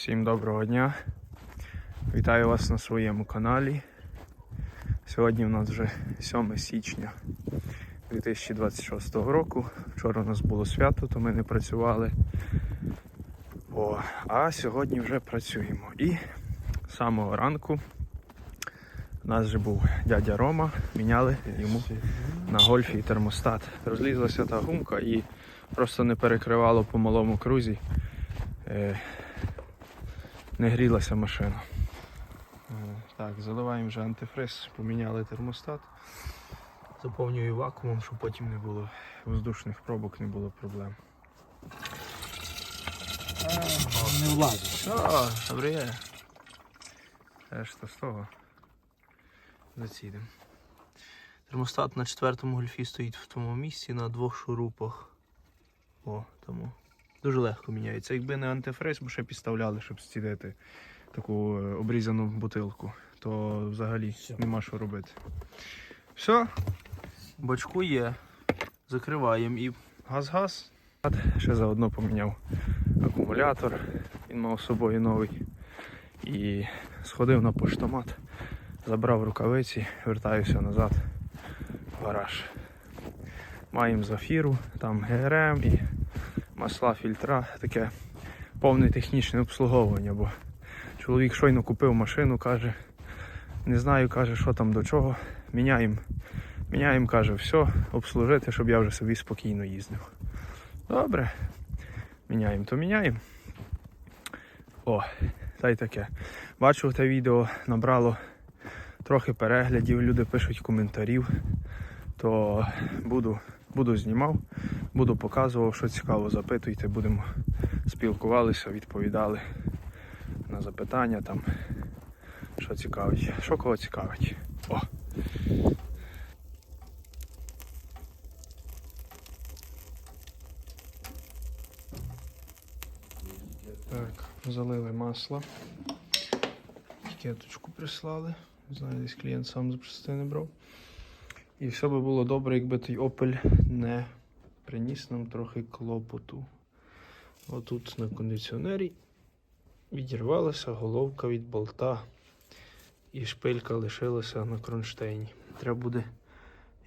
Всім доброго дня. Вітаю вас на своєму каналі. Сьогодні у нас вже 7 січня 2026 року. Вчора у нас було свято, то ми не працювали. О, а сьогодні вже працюємо. І з самого ранку у нас вже був дядя Рома, міняли йому на гольфі і термостат. Розлізлася та гумка і просто не перекривало по малому крузі. Не грілася машина. Е, Так, заливаємо вже антифриз, поміняли термостат. Заповнюю вакуумом, щоб потім не було воздушних пробок, не було проблем. Не влазить. О, добре то з того. Зацідемо. Термостат на четвертому гольфі стоїть в тому місці на двох шурупах. О, тому. Дуже легко міняється. Якби не антифриз, бо ще підставляли, щоб зцідити таку е, обрізану бутилку, то взагалі Всьо. нема що робити. Все, бачку є. Закриваємо і газ-газ. Ще заодно поміняв акумулятор. Він мав з собою новий. І сходив на поштомат, забрав рукавиці, вертаюся назад в гараж. Маємо зафіру, там ГРМ і масла, фільтра, таке повне технічне обслуговування, бо чоловік щойно купив машину, каже, не знаю, каже, що там до чого. Міняємо, міняємо, каже, все, обслужити, щоб я вже собі спокійно їздив. Добре, міняємо, то міняємо. О, та й таке. Бачу, те відео набрало трохи переглядів, люди пишуть коментарів, то буду, буду знімав, буду показував, що цікаво, запитуйте, будемо спілкувалися, відповідали на запитання там, що цікавить, що кого цікавить. О. Так, залили масло. Кеточку прислали. Не знаю, десь клієнт сам запчастини не брав. І все би було добре, якби той Opel не приніс нам трохи клопоту. Отут на кондиціонері відірвалася головка від болта. І шпилька лишилася на кронштейні. Треба буде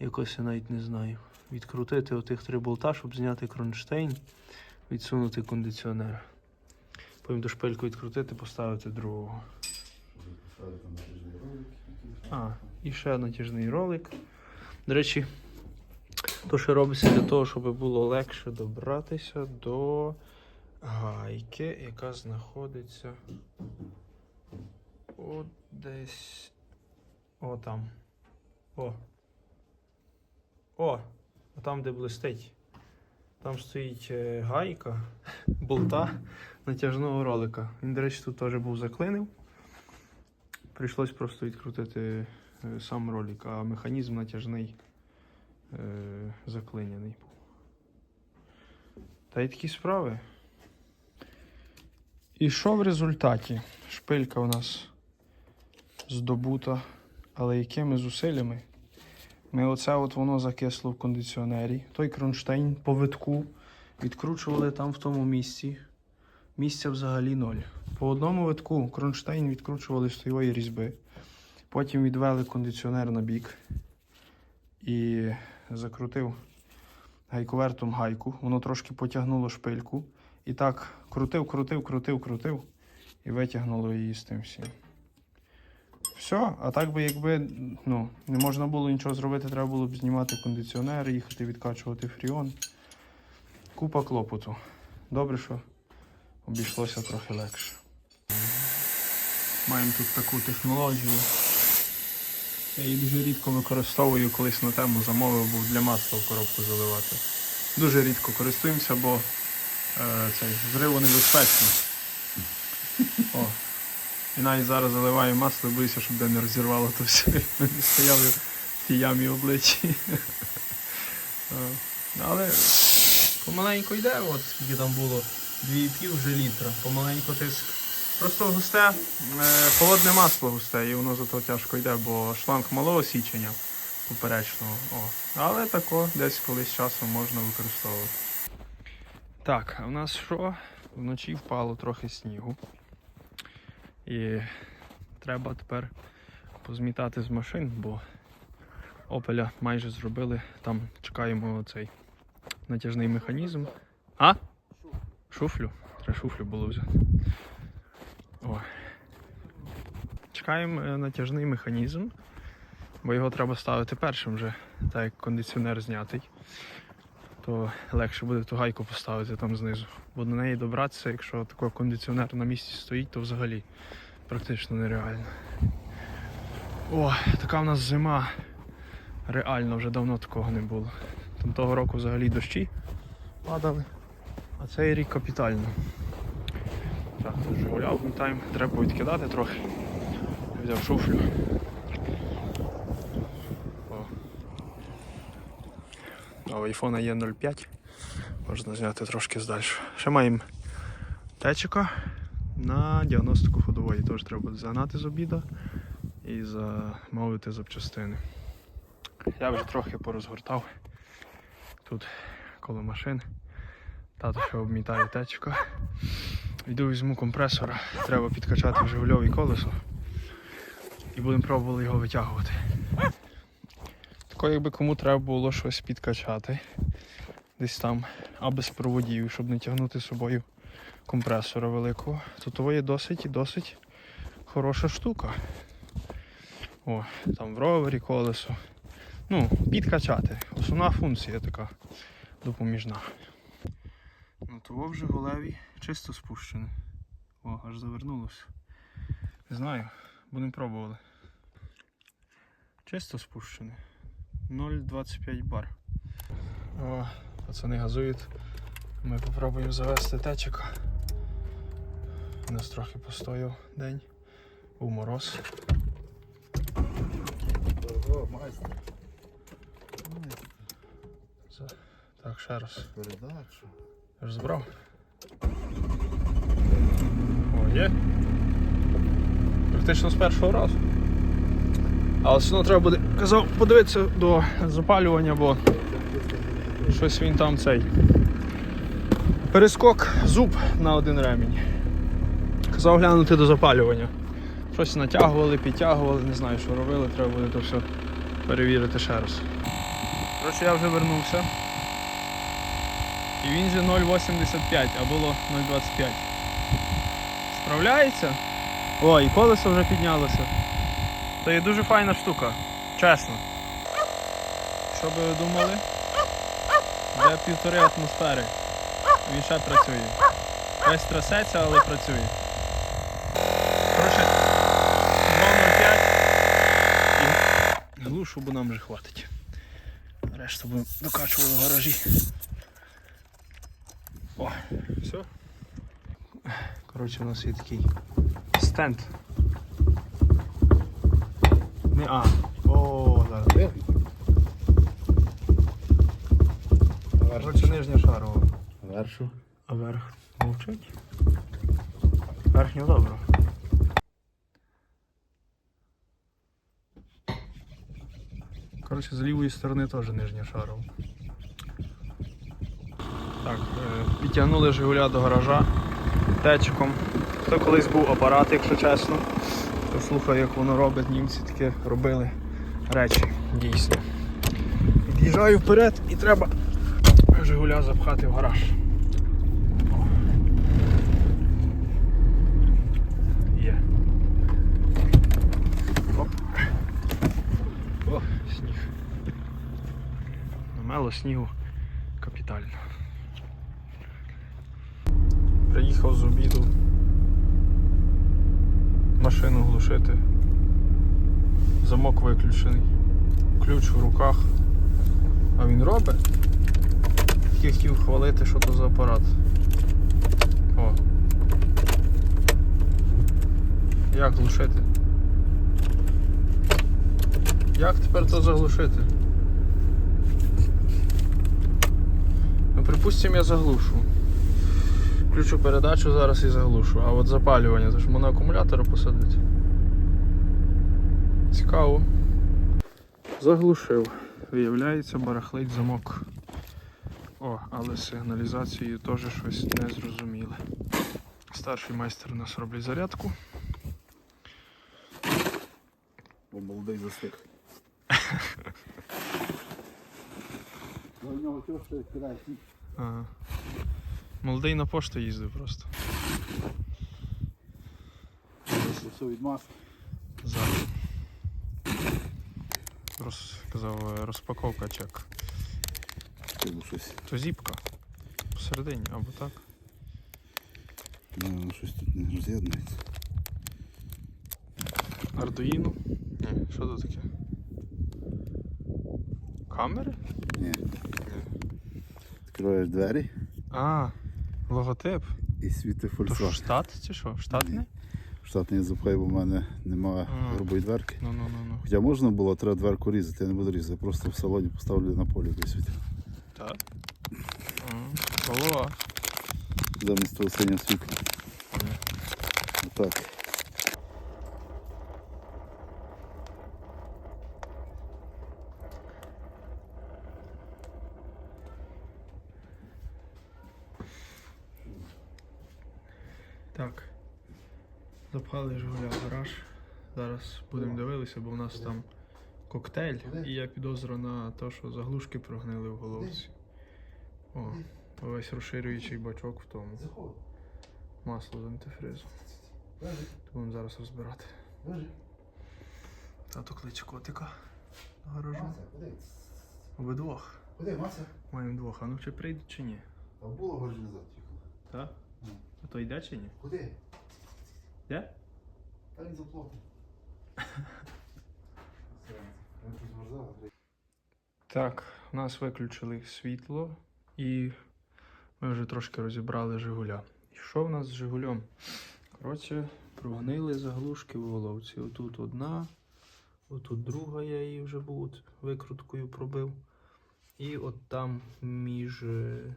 якось я навіть не знаю. Відкрутити отих три болта, щоб зняти кронштейн, відсунути кондиціонер. Потім ту шпильку відкрутити, поставити другого. А, і ще натяжний ролик. До речі, то ще робиться для того, щоб було легше добратися до гайки, яка знаходиться от десь. О, там. О. О! Там, де блистить. Там стоїть е, гайка, болта натяжного ролика. Він, до речі, тут теж був заклинив. Прийшлось просто відкрутити е, сам ролик, а механізм натяжний е, заклинений був. Та й такі справи. І що в результаті? Шпилька у нас здобута, але якими зусиллями? Ми оце от воно закисло в кондиціонері. Той кронштейн по витку відкручували там в тому місці. Місця взагалі ноль. По одному витку кронштейн відкручували з тої різьби. Потім відвели кондиціонер на бік і закрутив гайковертом гайку. Воно трошки потягнуло шпильку. І так крутив, крутив, крутив, крутив і витягнуло її з тим всім. Все, а так би якби ну, не можна було нічого зробити, треба було б знімати кондиціонер, їхати відкачувати фріон. Купа клопоту. Добре, що обійшлося трохи легше. Маємо тут таку технологію. Я її дуже рідко використовую, колись на тему замовив був для масла в коробку заливати. Дуже рідко користуємося, бо е, цей зриву небезпечно. О. І навіть зараз заливаю масло, боюся, щоб де не розірвало то все. Ми стояли в тій ямі обличчі. Е, Але помаленьку йде, от скільки там було 2,5 вже літра. Помаленьку тиск. Просто густе, е, холодне масло густе, і воно зато тяжко йде, бо шланг малого січення поперечного. О. Але тако десь колись часом можна використовувати. Так, а в нас що? Вночі впало трохи снігу. І треба тепер позмітати з машин, бо Опеля майже зробили. Там чекаємо цей натяжний механізм. А? Шуфлю? Треба шуфлю було взяти. О. Чекаємо е, натяжний механізм, бо його треба ставити першим вже, так як кондиціонер знятий. То легше буде ту гайку поставити там знизу. Бо до неї добратися, якщо такий кондиціонер на місці стоїть, то взагалі практично нереально. О, така в нас зима. Реально вже давно такого не було. Там того року взагалі дощі падали, а цей рік капітально. Так, тут гуляв, тайм, треба відкидати трохи. Взяв шуфлю. А у айфона є 0,5. Можна зняти трошки здальше. Ще маємо течика на діагностику ходової. Теж треба загнати з обіда і замовити запчастини. Я вже трохи порозгортав тут коло машин. Тато ще обмітає течика. Йду візьму компресора, треба підкачати вже гульове колесо і будемо пробувати його витягувати. Тако, якби кому треба було щось підкачати, десь там, а без проводів, щоб не тягнути з собою компресора великого, то того є досить і досить хороша штука. О, там в ровері колесо. Ну, підкачати. Основна функція така допоміжна. Ну того вже голеві чисто спущене. О, аж завернулося. Не знаю, будемо пробували. Чисто спущене. 0,25 бар. О, пацани газують. Ми попробуємо завести течика. У нас трохи постояв день. Був мороз. Ого, майстер. Так, ще раз. Передачу. Я збрав. О, є. Практично з першого разу. Але все одно треба буде казав, подивитися до запалювання, бо щось він там цей. Перескок зуб на один ремінь. Казав глянути до запалювання. Щось натягували, підтягували, не знаю, що робили, треба буде то все перевірити ще раз. Коротше, я вже вернувся. І він же 0,85, а було 0,25. Справляється? О, і колесо вже піднялося. Це є дуже файна штука, чесно. Що би ви думали? Вже півтори атмосфери. Він ще працює. Весь трясеться, але працює. Коротше, 2,05 і глушу, бо нам вже хватить. Решту будемо докачувати в гаражі. О, все. Коротше, у нас є такий стенд. Не а. О, зараз. Коротше, нижня шарова. Вершу. А верх мовчить? Верхню добре. Коротше, з лівої сторони теж нижня шарова. Так, е, підтягнули Жигуля до гаража течиком. Це колись був апарат, якщо чесно. То слухай, як воно робить, німці таке робили речі, дійсно. Під'їжджаю вперед і треба Жигуля запхати в гараж. Є. Оп. О, сніг. Намело снігу капітально. Приїхав з обіду. Машину глушити. Замок виключений. Ключ в руках. А він робить. Тільки хотів хвалити, що то за апарат. О. Як глушити? Як тепер то заглушити? Ну, припустимо, я заглушу. Включу передачу зараз і заглушу. А от запалювання, то ж можна акумулятора посадити. Цікаво. Заглушив. Виявляється, барахлить замок. О, але з сигналізацією теж щось не зрозуміле. Старший майстер у нас роблять зарядку. Молодий застиг. У нього тьошка кидає. Ага. Молодий на пошту їздив просто. Все від маски. Зараз. Роз, казав, е, розпаковка чек. Типу щось. То зіпка. Посередині, або так. Ну, щось тут не роз'єднується. Ардуїно. Ні, що тут таке? Камери? Ні. Відкриваєш двері А, логотип. і світи То що, штат чи що? Штатний? Штатний запхай, бо в мене немає грубої дверки. Ну ну ну ну. Хоча можна було, треба дверку різати, я не буду різати, просто в салоні поставлю на полі десь. Так. Голова. Замість того синього світла. Отак. Так. Запхали Жигуля в гараж. Зараз будемо дивитися, бо в нас там коктейль, і я підозрюю на те, що заглушки прогнили в головці. О, весь розширюючий бачок в тому. Масло з антифризу. То будемо зараз розбирати. Тато кличе котика до гаражу. Обидвох. Маємо двох. А ну чи прийдуть чи ні? А було гожі назад тільки. Так? А то йде чи ні? Куди? Де? Та він заплатив. Так, у нас виключили світло і ми вже трошки розібрали Жигуля. І що в нас з Жигулем? Коротше, прогнили заглушки в головці. Отут одна, отут друга, я її вже був от викруткою пробив. І от там між е,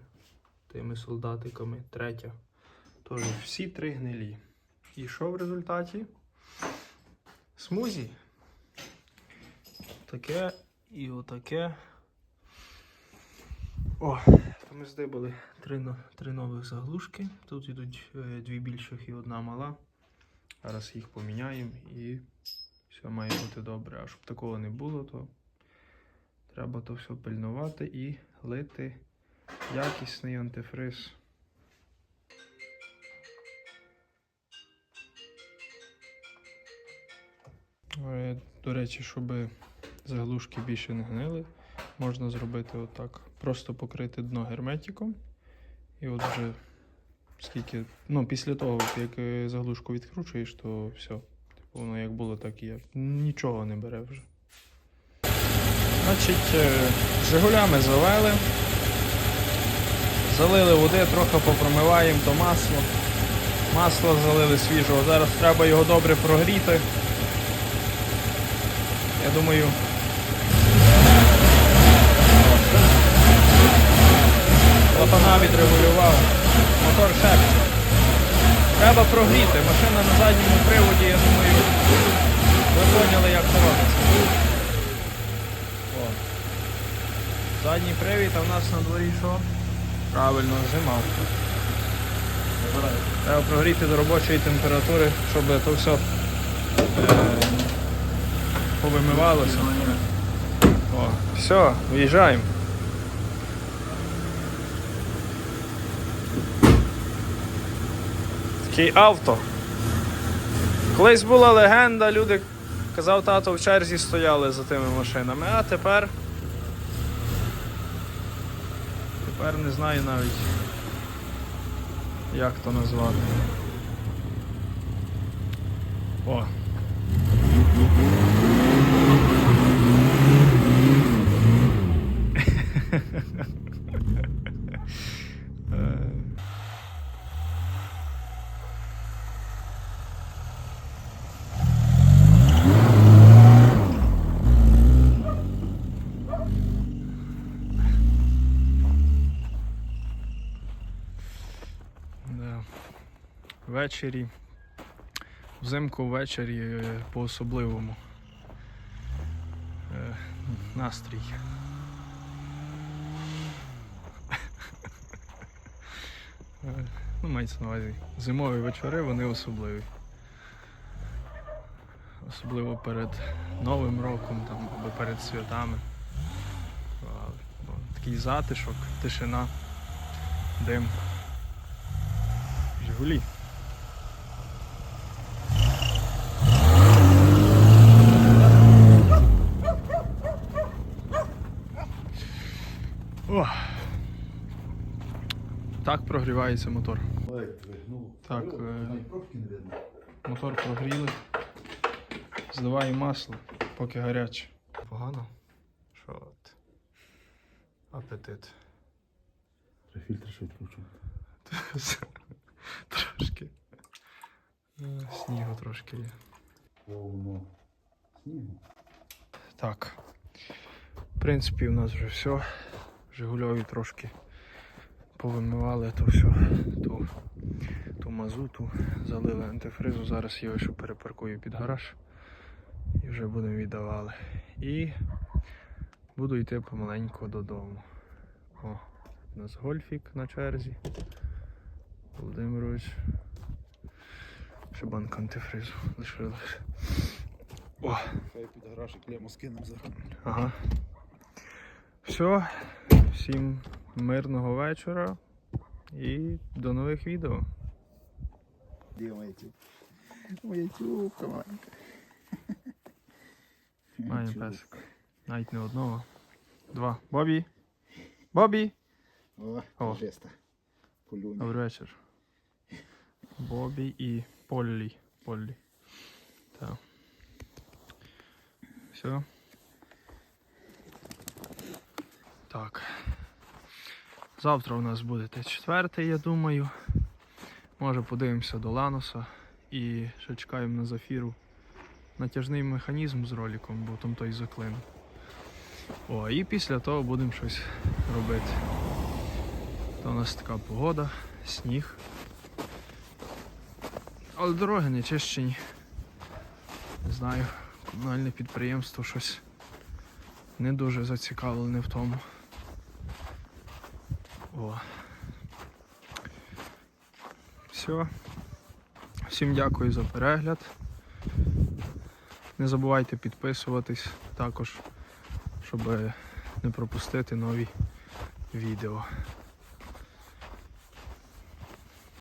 тими солдатиками третя. Тож всі три гнилі. І що в результаті? Смузі. Таке і отаке. О, то ми здибали три, три нових заглушки. Тут йдуть е, дві більших і одна мала. Зараз їх поміняємо і все має бути добре. А щоб такого не було, то треба то все пильнувати і лити якісний антифриз. До речі, щоб заглушки більше не гнили, можна зробити отак. Просто покрити дно герметиком. І от вже скільки. Ну, після того, як е, заглушку відкручуєш, то все. Типу, воно як було, так і є. Нічого не бере вже. Значить, е, Жигулями завели. Залили води, трохи попромиваємо то масло. Масло залили свіжого. Зараз треба його добре прогріти. Я думаю. Клапана відрегулював. Мотор шепче. Треба прогріти. Машина на задньому приводі, я думаю, ви поняли, як це робиться. Задній привід, а в нас на дворі що? Правильно, зима. Треба прогріти до робочої температури, щоб то все е, повимивалося. О, все, виїжджаємо. Такий авто. Колись була легенда, люди казав, тато в черзі стояли за тими машинами, а тепер. Тепер не знаю навіть, як то назвати. О. Е. Да. Ввечері. Взимку ввечері е, по-особливому. Е, Настрій. Е, Ну, мається на увазі. Зимові вечори вони особливі. особливо перед Новим роком там, або перед святами. Такий затишок, тишина, дим. Жигулі. О! Так прогрівається мотор. Так, е. Мотор прогріли. Зливаємо масло, поки гаряче. Погано? Що от? Апетит. Фільтр ще відкручувати. Трошки. Е, Снігу трошки є. Повно снігу. Так. В принципі, у нас вже все. Жигульові трошки повимивали то все, ту, ту мазуту, залили антифризу. Зараз його ще перепаркую під гараж і вже будемо віддавали. І буду йти помаленьку додому. О, у нас гольфік на черзі. Володимирович. Ще банка антифризу лишилась. О! Хай під гараж і скинемо зараз. Ага. Все. Всім мирного вечора і до нових відео. Де моя тюб? Моя тюбка маленька. Маємо песик. Навіть не одного. Два. Бобі. Бобі. О, О. жеста. Полюня. Добрий вечір. Бобі і Поллі. Поллі. Так. Все. Так. Завтра у нас буде Т4, я думаю. Може подивимося до Ланоса і ще чекаємо на зафіру натяжний механізм з роликом, бо там той заклин. О, і після того будемо щось робити. То у нас така погода, сніг. Але дороги не чищені. Не знаю, комунальне підприємство щось не дуже зацікавлене в тому. О. Все. Всім дякую за перегляд. Не забувайте підписуватись також, щоб не пропустити нові відео.